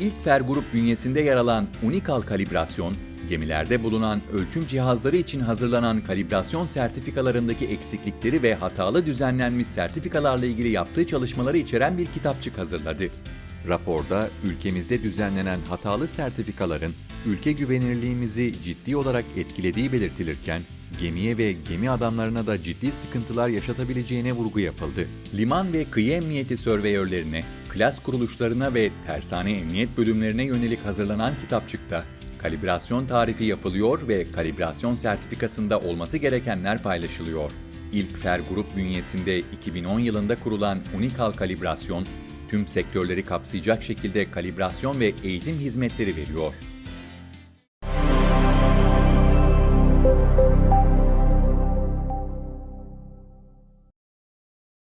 İlk Fer Grup bünyesinde yer alan Unikal Kalibrasyon, gemilerde bulunan ölçüm cihazları için hazırlanan kalibrasyon sertifikalarındaki eksiklikleri ve hatalı düzenlenmiş sertifikalarla ilgili yaptığı çalışmaları içeren bir kitapçık hazırladı. Raporda ülkemizde düzenlenen hatalı sertifikaların ülke güvenirliğimizi ciddi olarak etkilediği belirtilirken, gemiye ve gemi adamlarına da ciddi sıkıntılar yaşatabileceğine vurgu yapıldı. Liman ve kıyı emniyeti sörveyörlerine, klas kuruluşlarına ve tersane emniyet bölümlerine yönelik hazırlanan kitapçıkta kalibrasyon tarifi yapılıyor ve kalibrasyon sertifikasında olması gerekenler paylaşılıyor. İlk Fer Grup bünyesinde 2010 yılında kurulan Unikal Kalibrasyon, tüm sektörleri kapsayacak şekilde kalibrasyon ve eğitim hizmetleri veriyor.